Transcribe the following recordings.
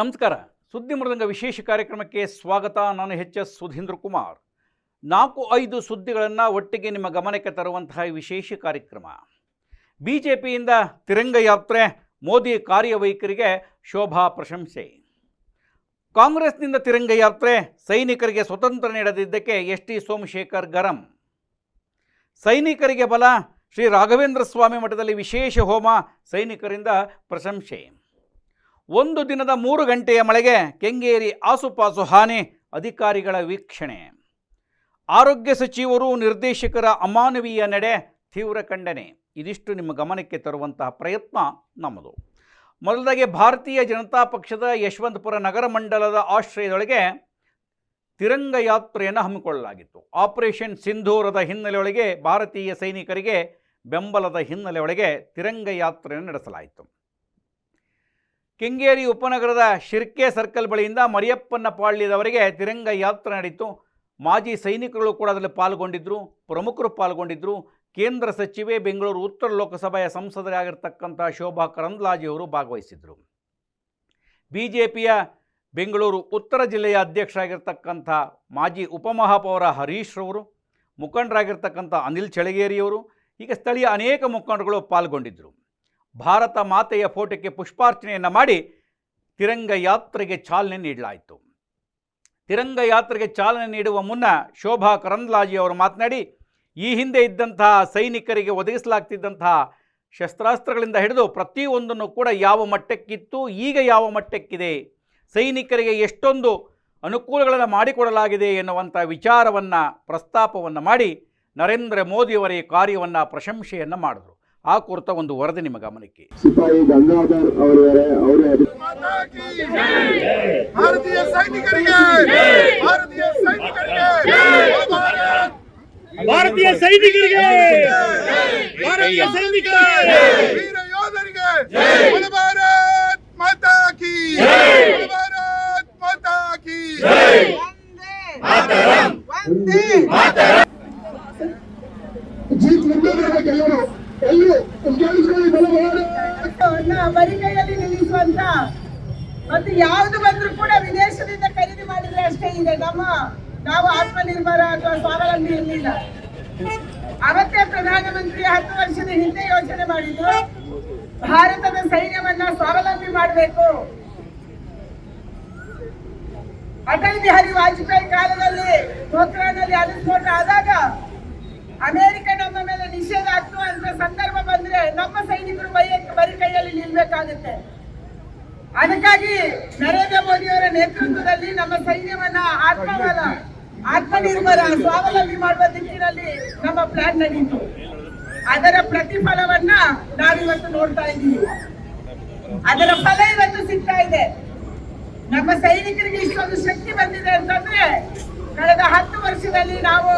ನಮಸ್ಕಾರ. ಸುದ್ದಿ ಮೃದಂಗ ವಿಶೇಷ ಕಾರ್ಯಕ್ರಮಕ್ಕೆ ಸ್ವಾಗತ. ನಾನು ಎಚ್ ಎಸ್ ಸುಧೀಂದ್ರ ಕುಮಾರ್. ನಾಲ್ಕು ಐದು ಸುದ್ದಿಗಳನ್ನು ಒಟ್ಟಿಗೆ ನಿಮ್ಮ ಗಮನಕ್ಕೆ ತರುವಂತಹ ವಿಶೇಷ ಕಾರ್ಯಕ್ರಮ. ಬಿ ಜೆ ಪಿಯಿಂದ ತಿರಂಗ ಯಾತ್ರೆ, ಮೋದಿ ಕಾರ್ಯವೈಖರಿಗೆ ಶೋಭಾ ಪ್ರಶಂಸೆ. ಕಾಂಗ್ರೆಸ್ನಿಂದ ತಿರಂಗ ಯಾತ್ರೆ, ಸೈನಿಕರಿಗೆ ಸ್ವತಂತ್ರ ನೀಡದಿದ್ದಕ್ಕೆ ಎಸ್ ಟಿ ಸೋಮಶೇಖರ್ ಗರಂ. ಸೈನಿಕರಿಗೆ ಬಲ, ಶ್ರೀ ರಾಘವೇಂದ್ರ ಸ್ವಾಮಿ ಮಠದಲ್ಲಿ ವಿಶೇಷ ಹೋಮ, ಸೈನಿಕರಿಂದ ಪ್ರಶಂಸೆ. ಒಂದು ದಿನದ ಮೂರು ಗಂಟೆಯ ಮಳೆಗೆ ಕೆಂಗೇರಿ ಆಸುಪಾಸು ಹಾನಿ, ಅಧಿಕಾರಿಗಳ ವೀಕ್ಷಣೆ. ಆರೋಗ್ಯ ಸಚಿವರು, ನಿರ್ದೇಶಕರ ಅಮಾನವೀಯ ನಡೆ ತೀವ್ರ ಖಂಡನೆ. ಇದಿಷ್ಟು ನಿಮ್ಮ ಗಮನಕ್ಕೆ ತರುವಂತಹ ಪ್ರಯತ್ನ ನಮ್ಮದು. ಮೊದಲಾಗಿ ಭಾರತೀಯ ಜನತಾ ಪಕ್ಷದ ಯಶವಂತಪುರ ನಗರ ಮಂಡಲದ ಆಶ್ರಯದೊಳಗೆ ತಿರಂಗ ಯಾತ್ರೆಯನ್ನು ಹಮ್ಮಿಕೊಳ್ಳಲಾಗಿತ್ತು. ಆಪರೇಷನ್ ಸಿಂಧೂರದ ಹಿನ್ನೆಲೆಯೊಳಗೆ ಭಾರತೀಯ ಸೈನಿಕರಿಗೆ ಬೆಂಬಲದ ಹಿನ್ನೆಲೆಯೊಳಗೆ ತಿರಂಗ ಯಾತ್ರೆಯನ್ನು ನಡೆಸಲಾಯಿತು. ಕೆಂಗೇರಿ ಉಪನಗರದ ಶಿರ್ಕೆ ಸರ್ಕಲ್ ಬಳಿಯಿಂದ ಮರಿಯಪ್ಪನ ಪಾಳ್ಯದವರೆಗೆ ತಿರಂಗ ಯಾತ್ರೆ ನಡೆಯಿತು. ಮಾಜಿ ಸೈನಿಕರು ಕೂಡ ಅದರಲ್ಲಿ ಪಾಲ್ಗೊಂಡಿದ್ದರು ಪ್ರಮುಖರು ಪಾಲ್ಗೊಂಡಿದ್ದರು ಕೇಂದ್ರ ಸಚಿವೆ ಬೆಂಗಳೂರು ಉತ್ತರ ಲೋಕಸಭೆಯ ಸಂಸದರಾಗಿರ್ತಕ್ಕಂಥ ಶೋಭಾ ಕರಂದ್ಲಾಜೆಯವರು ಭಾಗವಹಿಸಿದರು. ಬಿ ಜೆ ಬೆಂಗಳೂರು ಉತ್ತರ ಜಿಲ್ಲೆಯ ಅಧ್ಯಕ್ಷರಾಗಿರ್ತಕ್ಕಂಥ ಮಾಜಿ ಉಪಮಹಾಪೌರ ಹರೀಶ್ ರವರು, ಮುಖಂಡರಾಗಿರ್ತಕ್ಕಂಥ ಅನಿಲ್ ಚಳಗೇರಿಯವರು ಈಗ ಸ್ಥಳೀಯ ಅನೇಕ ಮುಖಂಡರುಗಳು ಪಾಲ್ಗೊಂಡಿದ್ದರು ಭಾರತ ಮಾತೆಯ ಫೋಟೋಕ್ಕೆ ಪುಷ್ಪಾರ್ಚನೆಯನ್ನು ಮಾಡಿ ತಿರಂಗ ಯಾತ್ರೆಗೆ ಚಾಲನೆ ನೀಡಲಾಯಿತು. ತಿರಂಗ ಯಾತ್ರೆಗೆ ಚಾಲನೆ ನೀಡುವ ಮುನ್ನ ಶೋಭಾ ಕರಂದ್ಲಾಜಿ ಅವರು ಮಾತನಾಡಿ, ಈ ಹಿಂದೆ ಇದ್ದಂತಹ ಸೈನಿಕರಿಗೆ ಒದಗಿಸಲಾಗ್ತಿದ್ದಂತಹ ಶಸ್ತ್ರಾಸ್ತ್ರಗಳಿಂದ ಹಿಡಿದು ಪ್ರತಿಯೊಂದನ್ನು ಕೂಡ ಯಾವ ಮಟ್ಟಕ್ಕಿತ್ತು, ಈಗ ಯಾವ ಮಟ್ಟಕ್ಕಿದೆ, ಸೈನಿಕರಿಗೆ ಎಷ್ಟೊಂದು ಅನುಕೂಲಗಳನ್ನು ಮಾಡಿಕೊಡಲಾಗಿದೆ ಎನ್ನುವಂಥ ವಿಚಾರವನ್ನು ಪ್ರಸ್ತಾಪವನ್ನು ಮಾಡಿ ನರೇಂದ್ರ ಮೋದಿಯವರ ಈ ಕಾರ್ಯವನ್ನು ಪ್ರಶಂಸೆಯನ್ನು ಮಾಡಿದ್ರು. ಆ ಕುರಿತ ಒಂದು ವರದಿ ನಿಮ್ಮ ಗಮನಕ್ಕೆ. ಸಿಪಾಯಿ ಗಂಗಾಧರ್ ಅವರಿದ್ದಾರೆ ಅವರೇ ಮಾತಾ ಕಿ ಭಾರತೀಯ ಸೈನಿಕರಿಗೆ! ಭಾರತೀಯ ಸೈನಿಕರಿಗೆ! ಭಾರತ್! ಭಾರತೀಯ ಸೈನಿಕರಿಗೆ! ಭಾರತೀಯ ಸೈನಿಕರಿಗೆ! ವೀರ ಯೋಧರಿಗೆ! ಜಯ ಭಾರತ್ ಮಾತಾ ಕಿ ಜಯ ಭಾರತ್ ಮಾತಾ ಕಿ ವಂದೇ! ಜೀತ್ ಮುಂದಿರಬೇಕು ಎಲ್ಲರೂ ಎಲ್ಲರೂ ಅನ್ನ ಬರಿಗೈಯಲ್ಲಿ ನಿಲ್ಲಿಸುವಂತ ಮತ್ತು ಯಾವುದು ಬಂದ್ರೂ ಕೂಡ ವಿದೇಶದಿಂದ ಖರೀದಿ ಮಾಡಿದ್ರೆ ಅಷ್ಟೇ ಇದೆ ನಮ್ಮ ನಾವು ಆತ್ಮನಿರ್ಭರ ಅಥವಾ ಸ್ವಾವಲಂಬಿ ಇರಲಿಲ್ಲ. ಅವತ್ತೇ ಪ್ರಧಾನಮಂತ್ರಿ ಹತ್ತು ವರ್ಷದ ಹಿಂದೆ ಯೋಚನೆ ಮಾಡಿದ್ರು, ಭಾರತದ ಸೈನ್ಯವನ್ನ ಸ್ವಾವಲಂಬಿ ಮಾಡಬೇಕು. ಅಟಲ್ ಬಿಹಾರಿ ವಾಜಪೇಯಿ ಕಾಲದಲ್ಲಿ ಪೋಖ್ರಾನಲ್ಲಿ ಅನುಸ್ಫೋಟ ಆದಾಗ ಅಮೆರಿಕ ನಮ್ಮ ಮೇಲೆ ನಿಷೇಧ ಹಾಕುವಂತ ಸಂದರ್ಭ ಬಂದ್ರೆ ನಮ್ಮ ಸೈನಿಕರು ಮೈಯಕ್ಕೆ ಬರಿ ಕೈಯಲ್ಲಿ ನಿಲ್ಬೇಕಾಗುತ್ತೆ. ಅದಕ್ಕಾಗಿ ನರೇಂದ್ರ ಮೋದಿಯವರ ನೇತೃತ್ವದಲ್ಲಿ ನಮ್ಮ ಸೈನ್ಯವನ್ನ ಆತ್ಮಬಲ, ಆತ್ಮನಿರ್ಭರ, ಸ್ವಾವಲಂಬಿ ಮಾಡುವ ದಿಕ್ಕಿನಲ್ಲಿ ನಮ್ಮ ಪ್ಲಾನ್ ನಡೀತು. ಅದರ ಪ್ರತಿಫಲವನ್ನ ನಾವಿವತ್ತು ನೋಡ್ತಾ ಇದ್ದೀವಿ. ಅದರ ಫಲ ಇವತ್ತು ಸಿಗ್ತಾ ಇದೆ. ನಮ್ಮ ಸೈನಿಕರಿಗೆ ಇಷ್ಟೊಂದು ಶಕ್ತಿ ಬಂದಿದೆ ಅಂತಂದ್ರೆ, ಕಳೆದ ಹತ್ತು ವರ್ಷದಲ್ಲಿ ನಾವು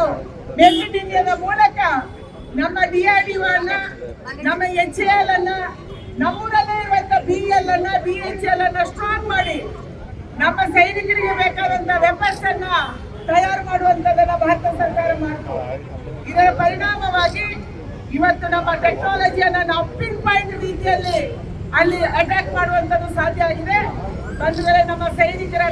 ಇಂಡಿಯಾದ ಮೂಲಕ ನಮ್ಮ ಡಿಆರ್ಡಿಒ ಅನ್ನ ನಮ್ಮ ಎಚ್ ಎಲ್ ಅನ್ನ, ನಮ್ಮೂರಲ್ಲೇ ಇರುವಂತ ಬಿ ಎಲ್ ಅನ್ನ, ಬಿ ಎಚ್ ಎಲ್ ಅನ್ನ ಸ್ಟ್ರಾಂಗ್ ಮಾಡಿ ನಮ್ಮ ಸೈನಿಕರಿಗೆ ಬೇಕಾದಂತ ವೆಪನ್ಸ್ ಅನ್ನ ತಯಾರು ಮಾಡುವಂತದನ್ನ ಭಾರತ ಸರ್ಕಾರ ಮಾಡ್ತು. ಇದರ ಪರಿಣಾಮವಾಗಿ ಇವತ್ತು ನಮ್ಮ ಟೆಕ್ನಾಲಜಿಯನ್ನ ನಾವು ಪಿನ್ ಪಾಯಿಂಟ್ ರೀತಿಯಲ್ಲಿ ಅಲ್ಲಿ ಅಟ್ಯಾಕ್ ಮಾಡುವಂತದ್ದು ಸಾಧ್ಯ ಆಗಿದೆ. ಮೇಲೆ ನಮ್ಮ ಸೈನಿಕರ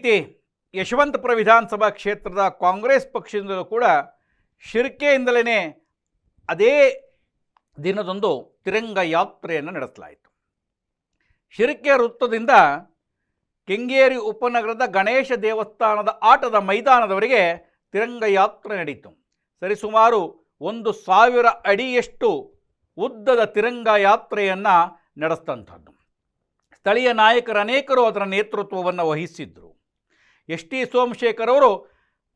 ರೀತಿ ಯಶವಂತಪುರ ವಿಧಾನಸಭಾ ಕ್ಷೇತ್ರದ ಕಾಂಗ್ರೆಸ್ ಪಕ್ಷದಿಂದಲೂ ಕೂಡ ಶಿರ್ಕೆಯಿಂದಲೇ ಅದೇ ದಿನದಂದು ತಿರಂಗ ಯಾತ್ರೆಯನ್ನು ನಡೆಸಲಾಯಿತು. ಶಿರ್ಕೆ ವೃತ್ತದಿಂದ ಕೆಂಗೇರಿ ಉಪನಗರದ ಗಣೇಶ ದೇವಸ್ಥಾನದ ಆಟದ ಮೈದಾನದವರೆಗೆ ತಿರಂಗ ಯಾತ್ರೆ ನಡೆಯಿತು ಸರಿಸುಮಾರು ಒಂದು ಸಾವಿರ ಅಡಿಯಷ್ಟು ಉದ್ದದ ತಿರಂಗ ಯಾತ್ರೆಯನ್ನು ನಡೆಸಿದಂಥದ್ದು. ಸ್ಥಳೀಯ ನಾಯಕರು ಅನೇಕರು ಅದರ ನೇತೃತ್ವವನ್ನು ವಹಿಸಿದ್ದರು ಎಸ್ ಟಿ ಸೋಮಶೇಖರ್ ಅವರು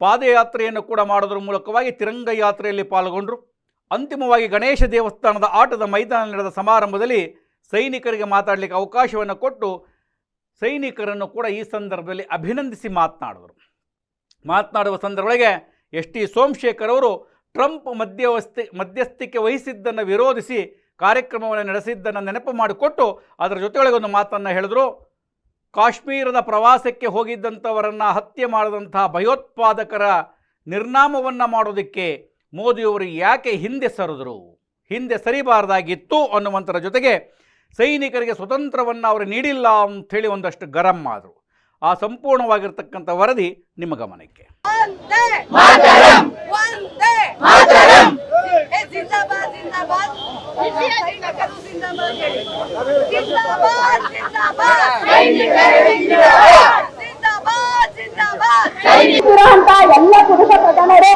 ಪಾದಯಾತ್ರೆಯನ್ನು ಕೂಡ ಮಾಡೋದ್ರ ಮೂಲಕವಾಗಿ ತಿರಂಗ ಯಾತ್ರೆಯಲ್ಲಿ ಪಾಲ್ಗೊಂಡರು. ಅಂತಿಮವಾಗಿ ಗಣೇಶ ದೇವಸ್ಥಾನದ ಆಟದ ಮೈದಾನ ನಡೆದ ಸಮಾರಂಭದಲ್ಲಿ ಸೈನಿಕರಿಗೆ ಮಾತಾಡಲಿಕ್ಕೆ ಅವಕಾಶವನ್ನು ಕೊಟ್ಟು ಸೈನಿಕರನ್ನು ಕೂಡ ಈ ಸಂದರ್ಭದಲ್ಲಿ ಅಭಿನಂದಿಸಿ ಮಾತನಾಡಿದರು. ಮಾತನಾಡುವ ಸಂದರ್ಭಗಳಿಗೆ ಎಸ್ ಟಿ ಸೋಮಶೇಖರ್ ಅವರು ಟ್ರಂಪ್ ಮಧ್ಯವಸ್ಥೆ, ಮಧ್ಯಸ್ಥಿಕೆ ವಹಿಸಿದ್ದನ್ನು ವಿರೋಧಿಸಿ ಕಾರ್ಯಕ್ರಮವನ್ನು ನಡೆಸಿದ್ದನ್ನು ನೆನಪು ಮಾಡಿಕೊಟ್ಟು ಅದರ ಜೊತೆಯೊಳಗೆ ಒಂದು ಮಾತನ್ನು ಹೇಳಿದ್ರು. ಕಾಶ್ಮೀರದ ಪ್ರವಾಸಕ್ಕೆ ಹೋಗಿದ್ದಂಥವರನ್ನು ಹತ್ಯೆ ಮಾಡಿದಂತಹ ಭಯೋತ್ಪಾದಕರ ನಿರ್ನಾಮವನ್ನು ಮಾಡೋದಕ್ಕೆ ಮೋದಿಯವರು ಯಾಕೆ ಹಿಂದೆ ಸರಿದ್ರು? ಹಿಂದೆ ಸರಿಬಾರ್ದಾಗಿತ್ತು ಅನ್ನುವಂಥರ ಜೊತೆಗೆ ಸೈನಿಕರಿಗೆ ಸ್ವತಂತ್ರವನ್ನು ಅವರು ನೀಡಿಲ್ಲ ಅಂಥೇಳಿ ಒಂದಷ್ಟು ಗರಂ ಆದರು. ಆ ಸಂಪೂರ್ಣವಾಗಿರ್ತಕ್ಕಂಥ ವರದಿ ನಿಮ್ಮ ಗಮನಕ್ಕೆ. ವಂದೇ ಮಾತರಂ. ವಂದೇ ಮಾತರಂ. ಏ ಜಿಂದಾಬಾದ್ ಜಿಂದಾಬಾದ್. ಸೈನಿಕರು ಜಿಂದಾಬಾದ್ ಜಿಂದಾಬಾದ್ ಜಿಂದಾಬಾದ್. ಸೈನಿಕರು ಜಿಂದಾಬಾದ್ ಜಿಂದಾಬಾದ್. ಜಿಂದಾಬಾದ್ ಇರುವಂತ ಎಲ್ಲ ಪುರುಷ ಪ್ರಧಾನರು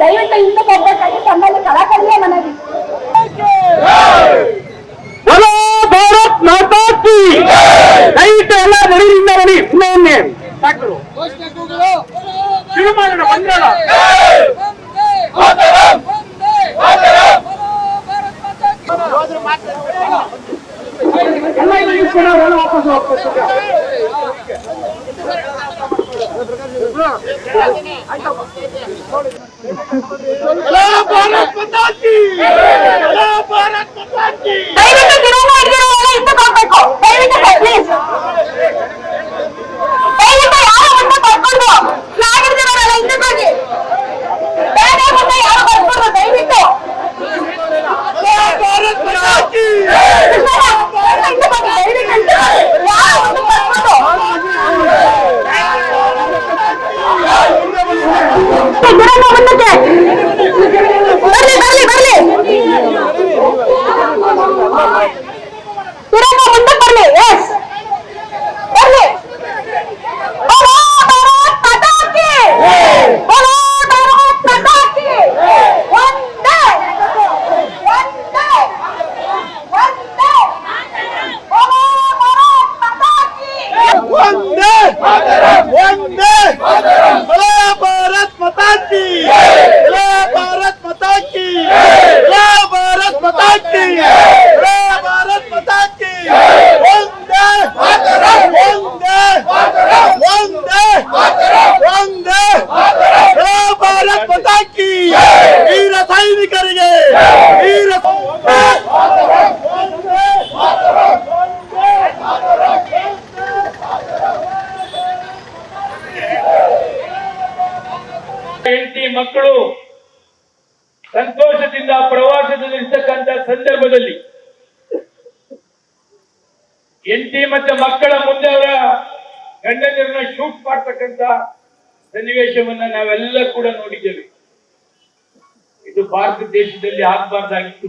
ದಯವಿಟ್ಟು ಹಿಂದೆ ಹೋಗ್ಬೇಕಾಗಿ ತಮ್ಮಲ್ಲಿ ಕಳಕಳಿಯ ಮನವಿ. ದಯವಿಟ್ಟು ಎಲ್ಲ ನಡಿಯಿಂದ ನಡಿ ಇನ್ನೊಮ್ಮೆ ಎಲ್ಲ ಎಲ್ಲ ಭಾರತ್ ಮಾತಾ ಕಿ ಭಾರತ್ ಮಾತಾ ಹಿಡಿದಿರೋರೆಲ್ಲ ಹಿಂದಕ್ಕೆ ಹೋಗ್ಬೇಕು ದಯವಿಟ್ಟು ಒಂದೇ ಒಂದೇ ಬಲೇ ಭಾರತ್ ಮಾತಾ ಕಿ ಬಲೇ ಭಾರತ್ ಮಾತಾ ಕಿ ಬಲೇ ಭಾರತ್ ಮಾತಾ ಕಿ ಬಲೇ ಭಾರತ್ ಮಾತಾ ಕಿ ಒಂದೇ ಒಂದೇ ಒಂದೇ ಒಂದೇ ಬಲೇ ಭಾರತ್ ಮಾತಾ ಕಿ ವೀರ ಸೈನಿಕರಿಗೆ ವೀರ ಮಕ್ಕಳು ಸಂತೋಷದಿಂದ ಪ್ರವಾಸದಲ್ಲಿರ್ತಕ್ಕಂಥ ಸಂದರ್ಭದಲ್ಲಿ ಎಂಟಿ ಮತ್ತೆ ಮಕ್ಕಳ ಮುಂದೆ ಅವರ ಗಂಡಂದಿರನ್ನ ಶೂಟ್ ಮಾಡ್ತಕ್ಕಂತ ಸನ್ನಿವೇಶವನ್ನ ನಾವೆಲ್ಲ ಕೂಡ ನೋಡಿದ್ದೇವೆ. ಇದು ಭಾರತ ದೇಶದಲ್ಲಿ ಆಗಬಾರ್ದಾಗಿತ್ತು.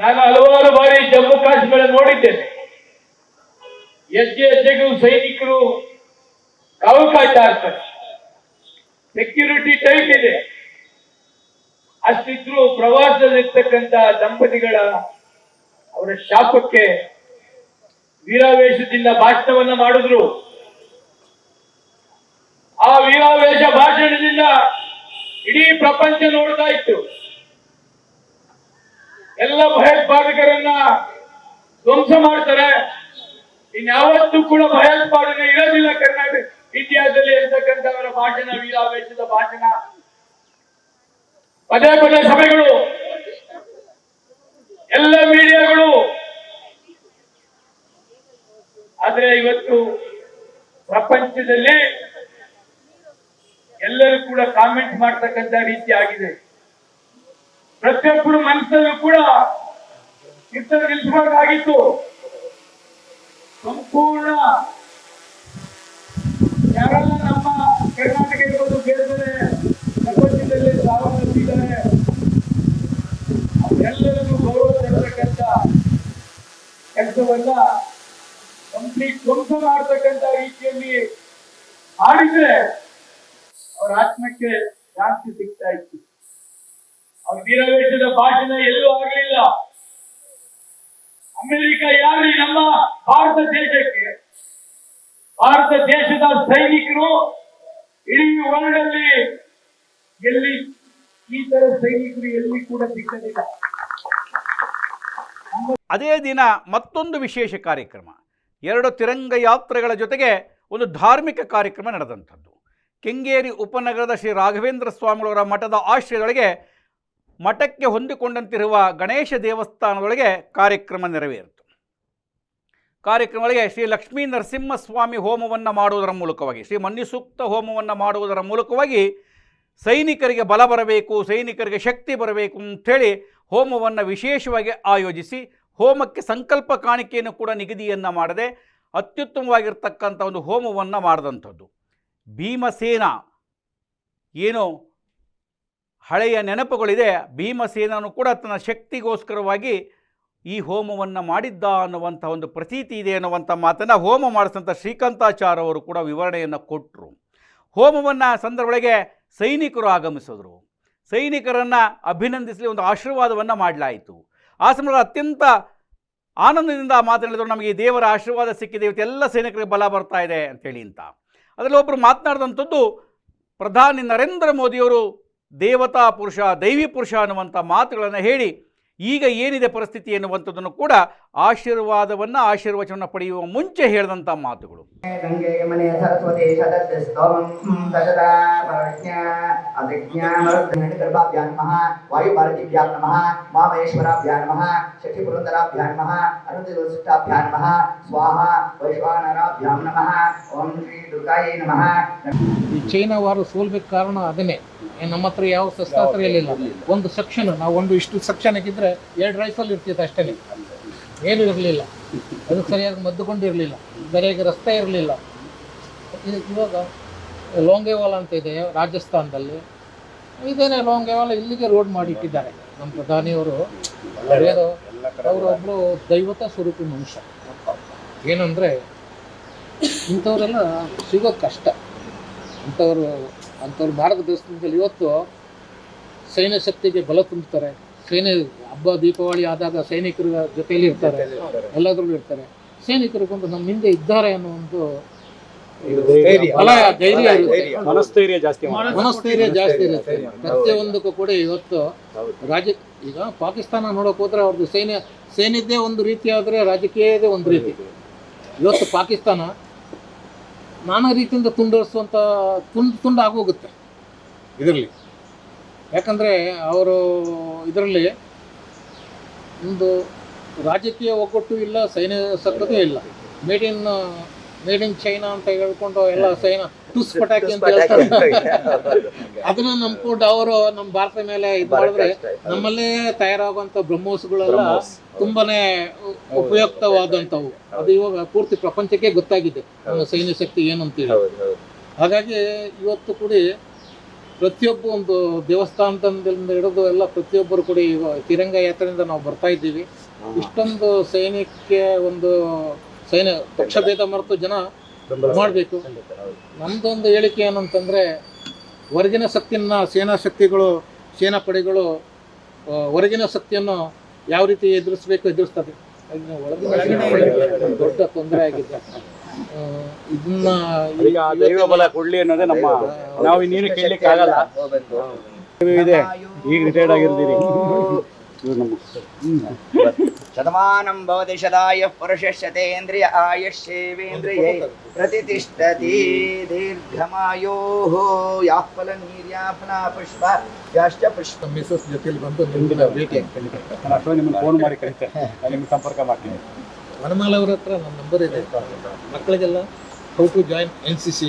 ನಾನು ಹಲವಾರು ಬಾರಿ ಜಮ್ಮು ಕಾಶ್ಮೀರ ನೋಡಿದ್ದೇನೆ. ಹೆಜ್ಜೆ ಹೆಜ್ಜೆಗೂ ಸೈನಿಕರು ಕಾವು ಕಾಯ್ತಾ ಇರ್ತಾರೆ. ಸೆಕ್ಯೂರಿಟಿ ಟೈಟ್ ಇದೆ. ಅಷ್ಟಿದ್ರು ಪ್ರವಾಸದಲ್ಲಿರ್ತಕ್ಕಂಥ ದಂಪತಿಗಳ ಅವರ ಶಾಪಕ್ಕೆ ವೀರಾವೇಶದಿಂದ ಭಾಷಣವನ್ನ ಮಾಡಿದ್ರು. ಆ ವೀರಾವೇಶ ಭಾಷಣದಿಂದ ಇಡೀ ಪ್ರಪಂಚ ನೋಡ್ತಾ ಇತ್ತು. ಎಲ್ಲ ಭಯೋತ್ಪಾದಕರನ್ನ ಧ್ವಂಸ ಮಾಡ್ತಾರೆ. ಇನ್ಯಾವತ್ತೂ ಕೂಡ ಭಯೋತ್ಪಾದನೆ ಇರೋದಿಲ್ಲ ಕರ್ನಾಟಕ. ಇತಿಹಾಸದಲ್ಲಿ ಇರ್ತಕ್ಕಂಥವರ ಭಾಷಣ, ವೀರಾವೇಶದ ಭಾಷಣ. ಪದೇ ಪದೇ ಸಭೆಗಳು, ಎಲ್ಲ ಮೀಡಿಯಾಗಳು. ಆದ್ರೆ ಇವತ್ತು ಪ್ರಪಂಚದಲ್ಲಿ ಎಲ್ಲರೂ ಕೂಡ ಕಾಮೆಂಟ್ ಮಾಡ್ತಕ್ಕಂಥ ರೀತಿ ಆಗಿದೆ. ಪ್ರತಿಯೊಬ್ಬರು ಮನಸ್ಸಲ್ಲೂ ಕೂಡ ಯುದ್ಧ ನಿಲ್ಸಬೇಕಾಗಿತ್ತು ಸಂಪೂರ್ಣ ಯಾರೆಲ್ಲ ನಮ್ಮ ಕರ್ನಾಟಕ ಇರ್ಬೋದು, ಬೇರೆ ಬೇರೆ ಪ್ರಪಂಚದಲ್ಲಿ ಸಾವನ್ನಪ್ಪಿದ್ದಾರೆ. ಅವರೆಲ್ಲರಿಗೂ ಗೌರವ ತರತಕ್ಕಂಥ ಕೆಲಸವನ್ನ ಕಂಪ್ಲೀಟ್ ಧ್ವಂಸ ಮಾಡತಕ್ಕಂಥ ರೀತಿಯಲ್ಲಿ ಮಾಡಿದ್ರೆ ಅವರ ಆತ್ಮಕ್ಕೆ ಶಾಂತಿ ಸಿಗ್ತಾ ಇತ್ತು. ಅವ್ರ ವೀರವೇಶದ ಭಾಷಣ ಎಲ್ಲೂ ಆಗಲಿಲ್ಲ. ಅಮೆರಿಕ ಯಾರು ನಮ್ಮ ಭಾರತ ದೇಶಕ್ಕೆ? ಭಾರತ ದೇಶದ ಸೈನಿಕರು ಇಡೀ ವರ್ಲ್ಡ್ ಅಲ್ಲಿ ಎಲ್ಲಿ ಈ ತರ ಸೈನಿಕರು ಎಲ್ಲಿ ಕೂಡ ಸಿಕ್ಕಲಿಲ್ಲ ಅದೇ ದಿನ ಮತ್ತೊಂದು ವಿಶೇಷ ಕಾರ್ಯಕ್ರಮ. ಎರಡು ತಿರಂಗ ಯಾತ್ರೆಗಳ ಜೊತೆಗೆ ಒಂದು ಧಾರ್ಮಿಕ ಕಾರ್ಯಕ್ರಮ ನಡೆದಂಥದ್ದು. ಕೆಂಗೇರಿ ಉಪನಗರದ ಶ್ರೀ ರಾಘವೇಂದ್ರ ಸ್ವಾಮಿಗಳವರ ಮಠದ ಆಶ್ರಯದೊಳಗೆ ಮಠಕ್ಕೆ ಹೊಂದಿಕೊಂಡಂತಿರುವ ಗಣೇಶ ದೇವಸ್ಥಾನದೊಳಗೆ ಕಾರ್ಯಕ್ರಮ ನೆರವೇರಿತು. ಕಾರ್ಯಕ್ರಮಗಳಿಗೆ ಶ್ರೀ ಲಕ್ಷ್ಮೀ ನರಸಿಂಹಸ್ವಾಮಿ ಹೋಮವನ್ನು ಮಾಡುವುದರ ಮೂಲಕವಾಗಿ, ಶ್ರೀ ಮನ್ಯುಸೂಕ್ತ ಹೋಮವನ್ನು ಮಾಡುವುದರ ಮೂಲಕವಾಗಿ ಸೈನಿಕರಿಗೆ ಬಲ ಬರಬೇಕು, ಸೈನಿಕರಿಗೆ ಶಕ್ತಿ ಬರಬೇಕು ಅಂಥೇಳಿ ಹೋಮವನ್ನು ವಿಶೇಷವಾಗಿ ಆಯೋಜಿಸಿ ಹೋಮಕ್ಕೆ ಸಂಕಲ್ಪ ಕಾಣಿಕೆಯನ್ನು ಕೂಡ ನಿಗದಿಯನ್ನು ಮಾಡದೆ ಅತ್ಯುತ್ತಮವಾಗಿರ್ತಕ್ಕಂಥ ಒಂದು ಹೋಮವನ್ನು ಮಾಡಿದಂಥದ್ದು. ಭೀಮಸೇನ ಏನು ಹಳೆಯ ನೆನಪುಗಳಿದೆ, ಭೀಮಸೇನನು ಕೂಡ ತನ್ನ ಶಕ್ತಿಗೋಸ್ಕರವಾಗಿ ಈ ಹೋಮವನ್ನು ಮಾಡಿದ್ದ ಅನ್ನುವಂಥ ಒಂದು ಪ್ರತೀತಿ ಇದೆ ಅನ್ನುವಂಥ ಮಾತನ್ನು ಹೋಮ ಮಾಡಿಸಿದಂಥ ಶ್ರೀಕಾಂತಾಚಾರ್ಯ ಅವರು ಕೂಡ ವಿವರಣೆಯನ್ನು ಕೊಟ್ಟರು ಹೋಮವನ್ನು ಸಂದರ್ಭಗಳಿಗೆ ಸೈನಿಕರು ಆಗಮಿಸಿದ್ರು. ಸೈನಿಕರನ್ನು ಅಭಿನಂದಿಸಲಿ, ಒಂದು ಆಶೀರ್ವಾದವನ್ನು ಮಾಡಲಾಯಿತು. ಆ ಸಮಯದಲ್ಲಿ ಅತ್ಯಂತ ಆನಂದದಿಂದ ಮಾತನಾಡಿದ್ರು, ನಮಗೆ ದೇವರ ಆಶೀರ್ವಾದ ಸಿಕ್ಕಿದೆ ಇವತ್ತು ಎಲ್ಲ ಸೈನಿಕರಿಗೆ ಬಲ ಬರ್ತಾ ಇದೆ ಅಂತೇಳಿ ಅಂತ. ಅದರಲ್ಲಿ ಒಬ್ಬರು ಮಾತನಾಡಿದಂಥದ್ದು, ಪ್ರಧಾನಿ ನರೇಂದ್ರ ಮೋದಿಯವರು ದೇವತಾ ಪುರುಷ, ದೈವಿ ಪುರುಷ ಅನ್ನುವಂಥ ಮಾತುಗಳನ್ನು ಹೇಳಿ ಈಗ ಏನಿದೆ ಪರಿಸ್ಥಿತಿ ಎನ್ನುವಂಥದ್ದನ್ನು ಕೂಡ ಆಶೀರ್ವಾದವನ್ನು ಆಶೀರ್ವಚನವನ್ನು ಪಡೆಯುವ ಮುಂಚೆ ಹೇಳಿದಂಥ ಮಾತುಗಳು ಗಂಗೆ ಯಮನೆ ಸರಸ್ವತಿ ಸದಸ್ಯ ಸ್ತೋಮಂ ಸದಾ ಪರಜ್ಞಾ ಅಭಿಜ್ಞಾ ಗರ್ಭಾಭ್ಯಾಂ ನಮಃ ವಾಯುಭಾರತಿಭ್ಯಾಂ ನಮಃ ಮಾಮಹೇಶ್ವರಾಭ್ಯಾಂ ನಮಃ ಶಕ್ತಿಪುರಂದರಾಭ್ಯಾಂ ನಮಃ ಅರುಣದಿವಸಿಷ್ಠಾಭ್ಯಾಂ ನಮಃ ಸ್ವಾಹ ವೈಶ್ವಾನರಾಭ್ಯಾಂ ನಮಃ ಓಂ ಶ್ರೀ ದುರ್ಗಾಯೈ ನಮಃ ಈ ಚೈನಾ ವಾರ ಸೋಲ್ಬೇಕು ಕಾರಣ ಅದನ್ನೇ ಏನ್ ನಮ್ಮ ಹತ್ರ ಯಾವ ಶಸ್ತ್ರಾಸ್ತ್ರ ಇರಲಿಲ್ಲ ಒಂದು ಸೆಕ್ಷನ್ ನಾವು ಒಂದು ಇಷ್ಟು ಸೆಕ್ಷನ್ ಹಾಕಿದ್ರೆ ಎರಡು ರೈಫಲ್ ಇರ್ತಿತ್ತು ಅಷ್ಟೇ. ಏನು ಇರಲಿಲ್ಲ. ಅದು ಸರಿಯಾಗಿ ಮದ್ದುಕೊಂಡು ಇರಲಿಲ್ಲ ಸರಿಯಾಗಿ ರಸ್ತೆ ಇರಲಿಲ್ಲ. ಇವಾಗ ಲೋಂಗೇವಾಲ ಅಂತ ಇದೆ ರಾಜಸ್ಥಾನದಲ್ಲಿ. ಇದೇನೆ ಲೋಂಗೇವಾಲ ಇಲ್ಲಿಗೆ ರೋಡ್ ಮಾಡಿಟ್ಟಿದ್ದಾರೆ. ನಮ್ಮ ಪ್ರಧಾನಿಯವರು. ಅವರು ಅವರೊಬ್ಬರು ದೈವತ ಸ್ವರೂಪಿ ಮನುಷ್ಯ. ಏನಂದರೆ ಇಂಥವರೆಲ್ಲ ಸಿಗೋದು ಕಷ್ಟ. ಅಂಥವ್ರು ಭಾರತ ಮಾರ್ಗದರ್ಶನದಲ್ಲಿ ಇವತ್ತು ಸೈನ್ಯ ಶಕ್ತಿಗೆ ಬಲ ತುಂಬುತ್ತಾರೆ ಸೈನ್ಯ ಹಬ್ಬ ದೀಪಾವಳಿ ಆದಾಗ ಸೈನಿಕರ ಜೊತೆಯಲ್ಲಿ ಇರ್ತಾರೆ. ಎಲ್ಲದರಲ್ಲೂ ಇರ್ತಾರೆ. ಸೈನಿಕರಿಗೊಂದು ನಮ್ಮ ಹಿಂದೆ ಇದ್ದಾರೆ ಅನ್ನೋ ಒಂದು. ಮನಸ್ಥೈರ್ಯ ಜಾಸ್ತಿ ಮನಸ್ಥೈರ್ಯ ಜಾಸ್ತಿ ಇರುತ್ತೆ. ಪ್ರತಿಯೊಂದಕ್ಕೂ ಕೂಡ ಇವತ್ತು ರಾಜ ಈಗ ಪಾಕಿಸ್ತಾನ ನೋಡಕ್ ಹೋದ್ರೆ ಅವ್ರದ್ದು ಸೈನ್ಯ ಸೈನ್ಯದ್ದೇ ಒಂದು ರೀತಿ ಆದ್ರೆ ರಾಜಕೀಯದೇ ಒಂದು ರೀತಿ. ಇವತ್ತು ಪಾಕಿಸ್ತಾನ ನಾನಾ ರೀತಿಯಿಂದ ತುಂಡರಿಸುವಂಥ ತುಂಡು ತುಂಡು ಆಗೋಗುತ್ತೆ ಇದರಲ್ಲಿ. ಯಾಕಂದರೆ ಅವರು ಇದರಲ್ಲಿ ಒಂದು ರಾಜಕೀಯ ಒಗ್ಗಟ್ಟು ಇಲ್ಲ ಸೈನ್ಯ ಸಕ್ರತೆ ಇಲ್ಲ. Made in made in China ಅಂತ ಹೇಳ್ಕೊಂಡು ಎಲ್ಲ ಸೈನಾ ಟುಸ್ ಪಟಾಕಿ ಅಂತ ಹೇಳ್ತಾರೆ. ಅದನ್ನ ನಂಬ್ಕೊಂಡು ಅವರು ನಮ್ಮ ಭಾರತ ಮೇಲೆ ಇದು ಮಾಡಿದ್ರೆ ನಮ್ಮಲ್ಲೇ ತಯಾರಾಗುವಂಥ ಬ್ರಹ್ಮೋಸ್ಗಳೆಲ್ಲ ತುಂಬಾನೇ ಉಪಯುಕ್ತವಾದಂತವು ಉಪಯುಕ್ತವಾದಂಥವು. ಅದು ಇವಾಗ ಪೂರ್ತಿ ಪ್ರಪಂಚಕ್ಕೆ ಗೊತ್ತಾಗಿದೆ ನಮ್ಮ ಸೈನ್ಯ ಶಕ್ತಿ ಏನು ಅಂತೇಳಿ ಹಾಗಾಗಿ ಇವತ್ತು ಕೂಡ ಪ್ರತಿಯೊಬ್ಬ ಒಂದು ದೇವಸ್ಥಾನದಿಂದ ಹಿಡಿದು ಎಲ್ಲ ಪ್ರತಿಯೊಬ್ಬರು ಕೂಡ ಈಗ ತಿರಂಗ ಯಾತ್ರೆಯಿಂದ ನಾವು ಬರ್ತಾ ಇದ್ದೀವಿ. ಇಷ್ಟೊಂದು ಸೈನ್ಯಕ್ಕೆ ಒಂದು ಸೈನ್ಯ ಪಕ್ಷಭೇದ ಮರೆತು ಜನ ಮಾಡಬೇಕು. ನಮ್ದೊಂದು ಹೇಳಿಕೆ ಏನಂತಂದರೆ ಹೊರಗಿನ ಶಕ್ತಿಯನ್ನ ಸೇನಾ ಶಕ್ತಿಗಳು ಸೇನಾ ಪಡೆಗಳು ಹೊರಗಿನ ಶಕ್ತಿಯನ್ನು ಯಾವ ರೀತಿ ಎದುರಿಸಬೇಕು ಎದುರಿಸ್ತದೆ. ದೊಡ್ಡ ತೊಂದರೆ ಆಗಿದೆ. ಇದನ್ನ ಈಗ ದೈವ ಬಲ ಕೊಡ್ಲಿ ಅನ್ನೋದೇ ನಮ್ಮ ನಾವು ಇನ್ನೇನು ಕೇಳಲಿಕ್ಕೆ ಆಗಲ್ಲ. ಇದೆ. ಈಗ ರಿಟೈರ್ಡ್ ಆಗಿರ್ತೀರಿ. ಶತಮಾನಂ ಭವತಿ ಶತಾಯ ಪುರುಷಶ್ಯತೇಂದ್ರಿಯ ಆಯುಷ್ಯೇವೇಂದ್ರಿಯೇ ಪ್ರತಿಷ್ಠತಿ ದೀರ್ಘಮಾಯೋಃ ಯಾಃ ಫಲನೀರ್ಯಾ ಫಲ ಪುಷ್ಪ ಯಾಶ್ಚ ಪುಷ್ಪ. ಮಿಸಸ್ ಜೊತೆಲಿ ಬಂದು ನಿಮ್ಗೆ ಭೇಟಿ ಆಗ್ತೀನಿ. ನಾನು ಅಷ್ಟೊಂದು ನಿಮ್ಮನ್ನು ಫೋನ್ ಮಾಡಿ ಕರೀತಾರೆ ನಾನು ನಿಮ್ಗೆ ಸಂಪರ್ಕ ಮಾಡ್ತೀನಿ. ವನಮಾಲ ಅವ್ರ ಹತ್ರ ನನ್ನ ನಂಬರ್ ಇದೆ. ಮಕ್ಕಳಿಗೆಲ್ಲ how to join N C C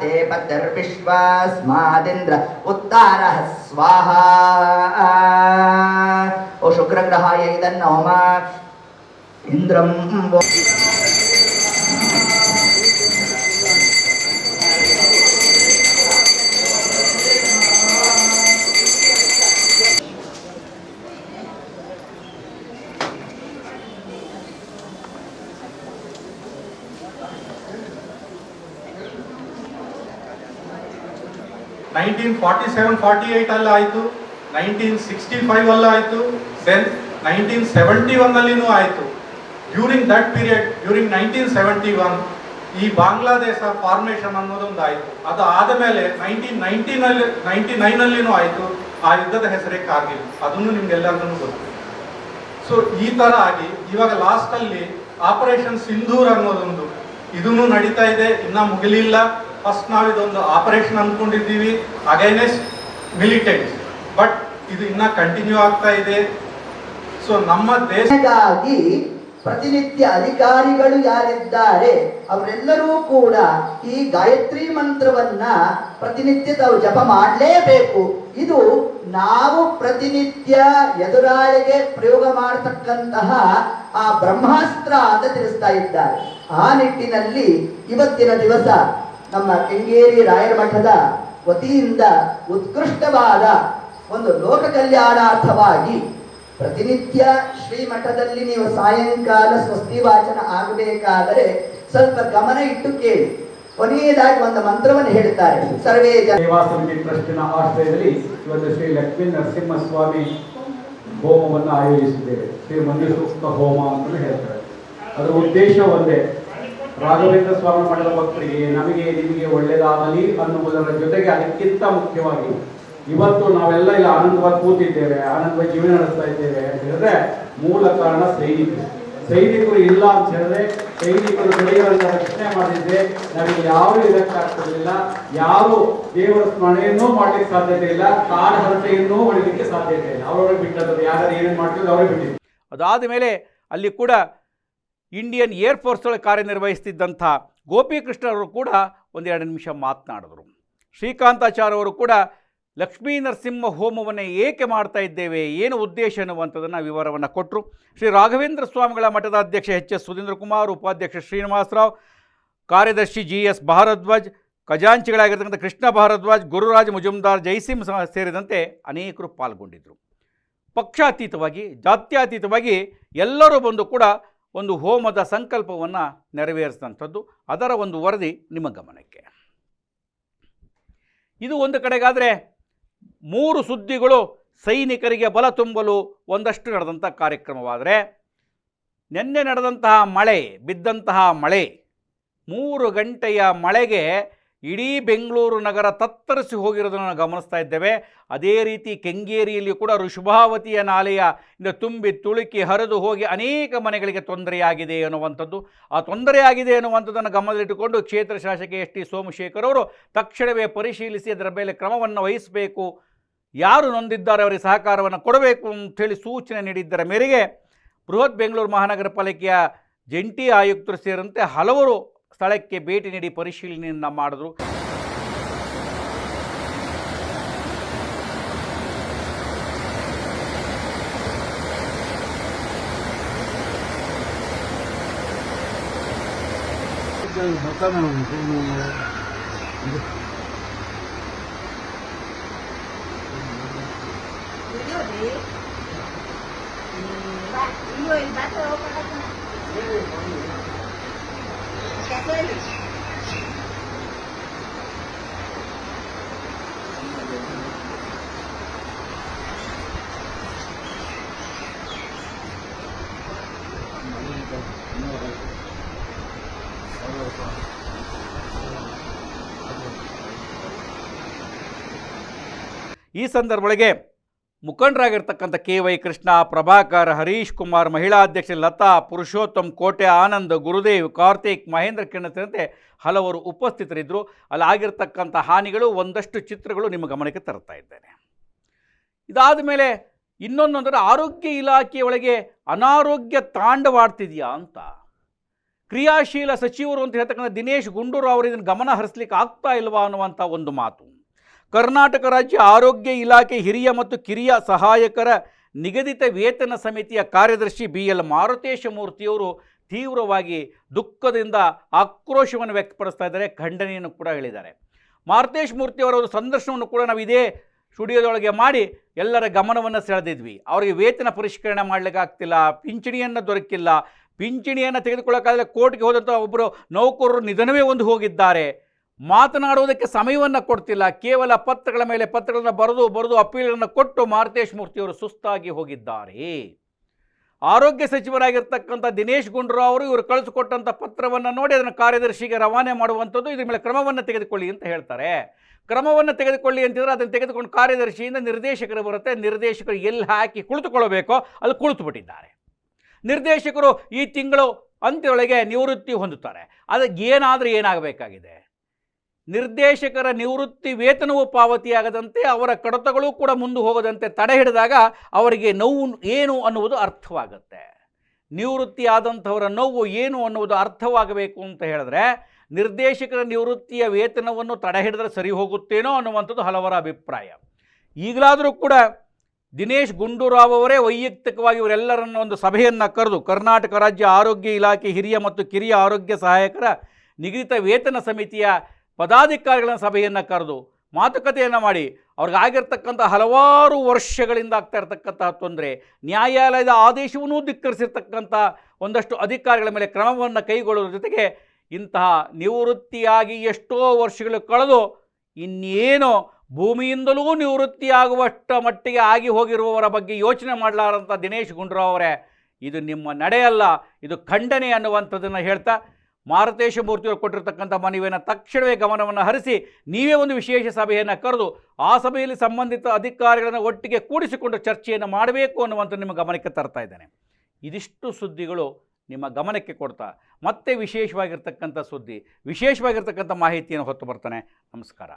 ते पतिर्विश्वास्मादिन्द्र उत्तारः स्वाहा ओ शुक्रग्रहाय इदन्नोम इन्द्रं nineteen forty seven, forty eight ಅಲ್ಲಿ ಆಯಿತು. ನೈನ್ಟೀನ್ ಸಿಕ್ಸ್ಟಿ ಫೈವ್ ಅಲ್ಲಿ ಆಯಿತು. ದೆನ್ ನೈನ್ಟೀನ್ ಸೆವೆಂಟಿ ಒನ್ ಅಲ್ಲಿನೂ ಆಯಿತು. During that period during nineteen seventy one, ಈ ಬಾಂಗ್ಲಾದೇಶ ಫಾರ್ಮೇಷನ್ ಅನ್ನೋದೊಂದು ಆಯಿತು ಅದು ಆದ ಮೇಲೆ ನೈನ್ಟೀನ್ ನೈನ್ಟೀನಲ್ಲಿ ನೈನ್ಟಿ ನೈನಲ್ಲಿನೂ ಆಯಿತು. ಆ ಯುದ್ಧದ ಹೆಸರೇ ಕಾರ್ಗಿಲ್. ಅದನ್ನು ನಿಮ್ಗೆಲ್ಲರಿಗೂ ಗೊತ್ತು. ಸೊ ಈ ಥರ ಆಗಿ ಇವಾಗ ಲಾಸ್ಟಲ್ಲಿ ಆಪರೇಷನ್ ಸಿಂಧೂರ್ ಅನ್ನೋದೊಂದು. ಇದನ್ನು ನಡೀತಾ ಇದೆ. ಇನ್ನೂ ಮುಗಿಲಿಲ್ಲ. ಫಸ್ಟ್ ನಾವು ಇದೊಂದು ಆಪರೇಷನ್ ಅಂದ್ಕೊಂಡಿದ್ದೀವಿ ಅಗೈನೆಸ್ಟ್ ಮಿಲಿಟೆಂಟ್ ಬಟ್ ಇದು ಇನ್ನ ಕಂಟಿನ್ಯೂ ಆಗ್ತಾ ಇದೆ. ಸೊ ನಮ್ಮ ದೇಶಕ್ಕಾಗಿ ಪ್ರತಿನಿತ್ಯ ಅಧಿಕಾರಿಗಳು ಯಾರಿದ್ದಾರೆ, ಅವರೆಲ್ಲರೂ ಕೂಡ ಈ ಗಾಯತ್ರಿ ಮಂತ್ರವನ್ನ ಪ್ರತಿನಿತ್ಯ ತಾವು ಜಪ ಮಾಡಲೇಬೇಕು. ಇದು ನಾವು ಪ್ರತಿನಿತ್ಯ ಎದುರಾಳಿಗೆ ಪ್ರಯೋಗ ಮಾಡತಕ್ಕಂತಹ ಆ ಬ್ರಹ್ಮಾಸ್ತ್ರ ಅಂತ ತಿಳಿಸ್ತಾ ಇದ್ದಾರೆ. ಆ ನಿಟ್ಟಿನಲ್ಲಿ ಇವತ್ತಿನ ದಿವಸ ನಮ್ಮ ಕೆಂಗೇರಿ ರಾಯರ ಮಠದ ವತಿಯಿಂದ ಉತ್ಕೃಷ್ಟವಾದ ಒಂದು ಲೋಕ ಕಲ್ಯಾಣಾರ್ಥವಾಗಿ ಪ್ರತಿನಿತ್ಯ ಶ್ರೀಮಠದಲ್ಲಿ ನೀವು ಸಾಯಂಕಾಲ ಸ್ವಸ್ತಿ ವಾಚನ ಆಗಬೇಕಾದರೆ ಸ್ವಲ್ಪ ಗಮನ ಇಟ್ಟು ಕೇಳಿ. ಕೊನೆಯದಾಗಿ ಒಂದು ಮಂತ್ರವನ್ನು ಹೇಳ್ತಾರೆ ಸರ್ವೇ ಸೇವಾ ಸಮಿತಿ ಟ್ರಸ್ಟಿನ ಆಶ್ರಯದಲ್ಲಿ ಇವತ್ತು ಶ್ರೀ ಲಕ್ಷ್ಮೀ ನರಸಿಂಹಸ್ವಾಮಿ ಹೋಮವನ್ನು ಆಯೋಜಿಸಿದ್ದೇವೆ. ಶ್ರೀ ಮಂಜು ಸೂಕ್ತ ಹೋಮ ಅಂತ ಹೇಳ್ತಾರೆ. ಅದರ ಉದ್ದೇಶ ಒಂದೇ ರಾಘವೇಂದ್ರ ಸ್ವಾಮಿ ಮಠದ ಭಕ್ತರಿಗೆ ನಮಗೆ ನಿಮಗೆ ಒಳ್ಳೆಯದಾಗಲಿ ಅನ್ನುವುದರ ಜೊತೆಗೆ ಅದಕ್ಕಿಂತ ಮುಖ್ಯವಾಗಿ ಇವತ್ತು ನಾವೆಲ್ಲ ಇಲ್ಲಿ ಆನಂದವಾಗಿ ಕೂತಿದ್ದೇವೆ, ಆನಂದವಾಗಿ ಜೀವನ ನಡೆಸ್ತಾ ಇದ್ದೇವೆ ಅಂತ ಹೇಳಿದ್ರೆ ಮೂಲ ಕಾರಣ ಸೈನಿಕರು. ಸೈನಿಕರು ಇಲ್ಲ ಅಂತ ಹೇಳಿದ್ರೆ ಸೈನಿಕರು ಬೆಳೆಯುವಂತ ರಕ್ಷಣೆ ಮಾಡಿದ್ರೆ ನಮಗೆ ಯಾರು ಇದಕ್ಕಾಗ್ತಿರ್ಲಿಲ್ಲ ಯಾರು ದೇವರ ಸ್ಮರಣೆಯನ್ನೂ ಮಾಡ್ಲಿಕ್ಕೆ ಸಾಧ್ಯತೆ ಇಲ್ಲ, ಕಾಡ ಹರಟೆಯನ್ನೂ ಹೊಡಿಲಿಕ್ಕೆ ಸಾಧ್ಯತೆ ಇಲ್ಲ. ಅವರವರೇ ಬಿಟ್ಟದ್ದು ಯಾರು ಏನೇನು ಮಾಡ್ತಿದ್ರು ಅವರೇ ಬಿಟ್ಟಿದ್ರು. ಅದಾದ ಮೇಲೆ ಅಲ್ಲಿ ಕೂಡ ಇಂಡಿಯನ್ ಏರ್ಫೋರ್ಸ್ ಒಳಗೆ ಕಾರ್ಯನಿರ್ವಹಿಸ್ತಿದ್ದಂಥ ಅವರು ಕೂಡ ಒಂದೆರಡು ನಿಮಿಷ ಮಾತನಾಡಿದರು. ಶ್ರೀಕಾಂತಾಚಾರ್ಯ ಅವರು ಕೂಡ ಲಕ್ಷ್ಮೀ ನರಸಿಂಹ ಹೋಮವನ್ನು ಏಕೆ ಮಾಡ್ತಾ ಇದ್ದೇವೆ, ಏನು ಉದ್ದೇಶ ಅನ್ನುವಂಥದ್ದನ್ನು ವಿವರವನ್ನು ಕೊಟ್ಟರು ಶ್ರೀ ರಾಘವೇಂದ್ರ ಸ್ವಾಮಿಗಳ ಮಠದ ಅಧ್ಯಕ್ಷ ಎಚ್ ಎಸ್ ಸುಧೀಂದ್ರ ಕುಮಾರ್, ಉಪಾಧ್ಯಕ್ಷ ಶ್ರೀನಿವಾಸರಾವ್ ಕಾರ್ಯದರ್ಶಿ ಜಿ ಎಸ್ ಭಾರದ್ವಾಜ್, ಖಜಾಂಚಿಗಳಾಗಿರ್ತಕ್ಕಂಥ ಕೃಷ್ಣ ಭಾರದ್ವಾಜ್, ಗುರುರಾಜ್ ಮುಜುಮ್ದಾರ್ ಜೈಸಿಂ ಸೇರಿದಂತೆ ಅನೇಕರು ಪಾಲ್ಗೊಂಡಿದ್ದರು ಪಕ್ಷಾತೀತವಾಗಿ, ಜಾತ್ಯಾತೀತವಾಗಿ ಎಲ್ಲರೂ ಬಂದು ಕೂಡ ಒಂದು ಹೋಮದ ಸಂಕಲ್ಪವನ್ನು ನೆರವೇರಿಸಿದಂಥದ್ದು. ಅದರ ಒಂದು ವರದಿ ನಿಮ್ಮ ಗಮನಕ್ಕೆ. ಇದು ಒಂದು ಕಡೆಗಾದರೆ ಮೂರು ಸುದ್ದಿಗಳು ಸೈನಿಕರಿಗೆ ಬಲ ತುಂಬಲು ಒಂದಷ್ಟು ನಡೆದಂಥ ಕಾರ್ಯಕ್ರಮವಾದರೆ, ನಿನ್ನೆ ನಡೆದಂತಹ ಮಳೆ, ಬಿದ್ದಂತಹ ಮಳೆ, ಮೂರು ಗಂಟೆಯ ಮಳೆಗೆ ಇಡೀ ಬೆಂಗಳೂರು ನಗರ ತತ್ತರಿಸಿ ಹೋಗಿರೋದನ್ನು ನಾವು ಗಮನಿಸ್ತಾ ಇದ್ದೇವೆ. ಅದೇ ರೀತಿ ಕೆಂಗೇರಿಯಲ್ಲಿ ಕೂಡ ಋಷಭಾವತಿಯ ನಾಲೆಯ ಇಂದ ತುಂಬಿ ತುಳುಕಿ ಹರಿದು ಹೋಗಿ ಅನೇಕ ಮನೆಗಳಿಗೆ ತೊಂದರೆಯಾಗಿದೆ ಎನ್ನುವಂಥದ್ದು. ಆ ತೊಂದರೆಯಾಗಿದೆ ಎನ್ನುವಂಥದ್ದನ್ನು ಗಮನದಲ್ಲಿಟ್ಟುಕೊಂಡು ಕ್ಷೇತ್ರ ಶಾಸಕ ಎಸ್ ಟಿ ಸೋಮಶೇಖರ್ ಅವರು ತಕ್ಷಣವೇ ಪರಿಶೀಲಿಸಿ ಅದರ ಮೇಲೆ ಕ್ರಮವನ್ನು ವಹಿಸಬೇಕು. ಯಾರು ನೊಂದಿದ್ದಾರೆ ಅವರಿಗೆ ಸಹಕಾರವನ್ನು ಕೊಡಬೇಕು ಅಂಥೇಳಿ ಸೂಚನೆ ನೀಡಿದ್ದರ ಮೇರೆಗೆ ಬೃಹತ್ ಬೆಂಗಳೂರು ಮಹಾನಗರ ಪಾಲಿಕೆಯ ಜಂಟಿ ಆಯುಕ್ತರು ಸೇರಿದಂತೆ ಹಲವರು ಸ್ಥಳಕ್ಕೆ ಭೇಟಿ ನೀಡಿ ಪರಿಶೀಲನೆಯನ್ನು ಮಾಡಿದ್ರು Thank you. Back open ಆಗ್ತಾನೆ. ಕೆಲ್ಸ ಹೇಳಿ. ಈ ಸಂದರ್ಭದೊಳಗೆ ಮುಖಂಡರಾಗಿರ್ತಕ್ಕಂಥ ಕೆ ವೈ ಕೃಷ್ಣ, ಪ್ರಭಾಕರ್, ಹರೀಶ್ ಕುಮಾರ್, ಮಹಿಳಾ ಅಧ್ಯಕ್ಷೆ ಲತಾ, ಪುರುಷೋತ್ತಮ್ ಕೋಟೆ, ಆನಂದ್, ಗುರುದೇವ್, ಕಾರ್ತಿಕ್, ಮಹೇಂದ್ರ ಕಿರಣ್ ಸೇರಿದಂತೆ ಹಲವರು ಉಪಸ್ಥಿತರಿದ್ದರು. ಅಲ್ಲಿ ಆಗಿರ್ತಕ್ಕಂಥ ಹಾನಿಗಳು, ಒಂದಷ್ಟು ಚಿತ್ರಗಳು ನಿಮ್ಮ ಗಮನಕ್ಕೆ ತರ್ತಾ ಇದ್ದೇನೆ. ಇದಾದ ಮೇಲೆ ಇನ್ನೊಂದೊಂದರೆ ಆರೋಗ್ಯ ಇಲಾಖೆಯೊಳಗೆ ಅನಾರೋಗ್ಯ ತಾಂಡವಾಡ್ತಿದೆಯಾ ಅಂತ ಕ್ರಿಯಾಶೀಲ ಸಚಿವರು ಅಂತ ಹೇಳ್ತಕ್ಕಂಥ ದಿನೇಶ್ ಗುಂಡೂರು ಅವರು ಇದನ್ನು ಗಮನ ಹರಿಸ್ಲಿಕ್ಕೆ ಆಗ್ತಾ ಇಲ್ವಾ ಅನ್ನುವಂಥ ಒಂದು ಮಾತು. ಕರ್ನಾಟಕ ರಾಜ್ಯ ಆರೋಗ್ಯ ಇಲಾಖೆ ಹಿರಿಯ ಮತ್ತು ಕಿರಿಯ ಸಹಾಯಕರ ನಿಗದಿತ ವೇತನ ಸಮಿತಿಯ ಕಾರ್ಯದರ್ಶಿ ಬಿ ಎಲ್ ಮಾರುತೇಶ ಮೂರ್ತಿಯವರು ತೀವ್ರವಾಗಿ ದುಃಖದಿಂದ ಆಕ್ರೋಶವನ್ನು ವ್ಯಕ್ತಪಡಿಸ್ತಾ ಇದ್ದಾರೆ. ಖಂಡನೆಯನ್ನು ಕೂಡ ಹೇಳಿದ್ದಾರೆ. ಮಾರುತೇಶ್ ಮೂರ್ತಿಯವರ ಸಂದರ್ಶನವನ್ನು ಕೂಡ ನಾವು ಇದೇ ಸ್ಟುಡಿಯೋದೊಳಗೆ ಮಾಡಿ ಎಲ್ಲರ ಗಮನವನ್ನು ಸೆಳೆದಿದ್ವಿ. ಅವರಿಗೆ ವೇತನ ಪರಿಷ್ಕರಣೆ ಮಾಡಲಿಕ್ಕಾಗ್ತಿಲ್ಲ ಪಿಂಚಣಿಯನ್ನು ದೊರಕಿಲ್ಲ. ಪಿಂಚಣಿಯನ್ನು ತೆಗೆದುಕೊಳ್ಳೋಕ್ಕಾದರೆ ಕೋರ್ಟ್ಗೆ ಹೋದಂಥ ಒಬ್ಬರು ನೌಕರರು ನಿಧನವೇ ಒಂದು ಹೋಗಿದ್ದಾರೆ. ಮಾತನಾಡುವುದಕ್ಕೆ ಸಮಯವನ್ನು ಕೊಡ್ತಿಲ್ಲ. ಕೇವಲ ಪತ್ರಗಳ ಮೇಲೆ ಪತ್ರಗಳನ್ನು ಬರೆದು ಬರೆದು ಅಪೀಲನ್ನು ಕೊಟ್ಟು ಮಾರುತೇಶ್ ಮೂರ್ತಿಯವರು ಸುಸ್ತಾಗಿ ಹೋಗಿದ್ದಾರೆ. ಆರೋಗ್ಯ ಸಚಿವರಾಗಿರ್ತಕ್ಕಂಥ ದಿನೇಶ್ ಗುಂಡೂರಾವ್ ಅವರು ಇವರು ಕಳಿಸಿಕೊಟ್ಟಂಥ ಪತ್ರವನ್ನು ನೋಡಿ ಅದನ್ನು ಕಾರ್ಯದರ್ಶಿಗೆ ರವಾನೆ ಮಾಡುವಂಥದ್ದು ಇದ್ರ ಮೇಲೆ ಕ್ರಮವನ್ನು ತೆಗೆದುಕೊಳ್ಳಿ ಅಂತ ಹೇಳ್ತಾರೆ. ಕ್ರಮವನ್ನು ತೆಗೆದುಕೊಳ್ಳಿ ಅಂತಿದ್ರೆ ಅದನ್ನು ತೆಗೆದುಕೊಂಡು ಕಾರ್ಯದರ್ಶಿಯಿಂದ ನಿರ್ದೇಶಕರು ಬರುತ್ತೆ. ನಿರ್ದೇಶಕರು ಎಲ್ಲಿ ಹಾಕಿ ಕುಳಿತುಕೊಳ್ಳಬೇಕೋ ಅಲ್ಲಿ ಕುಳಿತು ಬಿಟ್ಟಿದ್ದಾರೆ ನಿರ್ದೇಶಕರು ಈ ತಿಂಗಳು ಅಂತ್ಯದೊಳಗೆ ನಿವೃತ್ತಿ ಹೊಂದುತ್ತಾರೆ. ಅದಕ್ಕೆ ಏನಾದರೂ ಏನಾಗಬೇಕಾಗಿದೆ? ನಿರ್ದೇಶಕರ ನಿವೃತ್ತಿ ವೇತನವೂ ಪಾವತಿಯಾಗದಂತೆ ಅವರ ಕಡತಗಳು ಕೂಡ ಮುಂದೆ ಹೋಗದಂತೆ ತಡೆ ಹಿಡಿದಾಗ ಅವರಿಗೆ ನೋವು ಏನು ಅನ್ನುವುದು ಅರ್ಥವಾಗುತ್ತೆ. ನಿವೃತ್ತಿ ಆದಂಥವರ ನೋವು ಏನು ಅನ್ನುವುದು ಅರ್ಥವಾಗಬೇಕು ಅಂತ ಹೇಳಿದ್ರೆ ನಿರ್ದೇಶಕರ ನಿವೃತ್ತಿಯ ವೇತನವನ್ನು ತಡೆ ಹಿಡಿದ್ರೆ ಸರಿ ಹೋಗುತ್ತೇನೋ ಅನ್ನುವಂಥದ್ದು ಹಲವರ ಅಭಿಪ್ರಾಯ. ಈಗಲಾದರೂ ಕೂಡ ದಿನೇಶ್ ಗುಂಡೂರಾವ್ ಅವರೇ ವೈಯಕ್ತಿಕವಾಗಿ ಇವರೆಲ್ಲರನ್ನು ಒಂದು ಸಭೆಯನ್ನು ಕರೆದು ಕರ್ನಾಟಕ ರಾಜ್ಯ ಆರೋಗ್ಯ ಇಲಾಖೆ ಹಿರಿಯ ಮತ್ತು ಕಿರಿಯ ಆರೋಗ್ಯ ಸಹಾಯಕರ ನಿಗದಿತ ವೇತನ ಸಮಿತಿಯ ಪದಾಧಿಕಾರಿಗಳ ಸಭೆಯನ್ನು ಕರೆದು ಮಾತುಕತೆಯನ್ನು ಮಾಡಿ ಅವ್ರಿಗಾಗಿರ್ತಕ್ಕಂಥ ಹಲವಾರು ವರ್ಷಗಳಿಂದ ಆಗ್ತಾ ಇರತಕ್ಕಂತಹ ತೊಂದರೆ, ನ್ಯಾಯಾಲಯದ ಆದೇಶವನ್ನೂ ಧಿಕ್ಕರಿಸಿರ್ತಕ್ಕಂಥ ಒಂದಷ್ಟು ಅಧಿಕಾರಿಗಳ ಮೇಲೆ ಕ್ರಮವನ್ನು ಕೈಗೊಳ್ಳುವ ಜೊತೆಗೆ ಇಂತಹ ನಿವೃತ್ತಿಯಾಗಿ ಎಷ್ಟೋ ವರ್ಷಗಳು ಕಳೆದು ಇನ್ನೇನೋ ಭೂಮಿಯಿಂದಲೂ ನಿವೃತ್ತಿಯಾಗುವಷ್ಟ ಮಟ್ಟಿಗೆ ಆಗಿ ಹೋಗಿರುವವರ ಬಗ್ಗೆ ಯೋಚನೆ ಮಾಡಲಾರಂಥ ದಿನೇಶ್ ಗುಂಡೂರಾವ್ ಅವರೇ, ಇದು ನಿಮ್ಮ ನಡೆಯಲ್ಲ, ಇದು ಖಂಡನೆ ಅನ್ನುವಂಥದ್ದನ್ನು ಹೇಳ್ತಾ ಮಾರುತೇಶ ಮೂರ್ತಿಯವರು ಕೊಟ್ಟಿರತಕ್ಕಂಥ ಮನವಿಯನ್ನು ತಕ್ಷಣವೇ ಗಮನವನ್ನು ಹರಿಸಿ ನೀವೇ ಒಂದು ವಿಶೇಷ ಸಭೆಯನ್ನು ಕರೆದು ಆ ಸಭೆಯಲ್ಲಿ ಸಂಬಂಧಿತ ಅಧಿಕಾರಿಗಳನ್ನು ಒಟ್ಟಿಗೆ ಕೂಡಿಸಿಕೊಂಡು ಚರ್ಚೆಯನ್ನು ಮಾಡಬೇಕು ಅನ್ನುವಂಥ ನಿಮ್ಮ ಗಮನಕ್ಕೆ ತರ್ತಾ ಇದ್ದೇನೆ. ಇದಿಷ್ಟು ಸುದ್ದಿಗಳು ನಿಮ್ಮ ಗಮನಕ್ಕೆ ಕೊಡ್ತಾ ಮತ್ತೆ ವಿಶೇಷವಾಗಿರ್ತಕ್ಕಂಥ ಸುದ್ದಿ, ವಿಶೇಷವಾಗಿರ್ತಕ್ಕಂಥ ಮಾಹಿತಿಯನ್ನು ಹೊತ್ತು ಬರ್ತಾನೆ. ನಮಸ್ಕಾರ.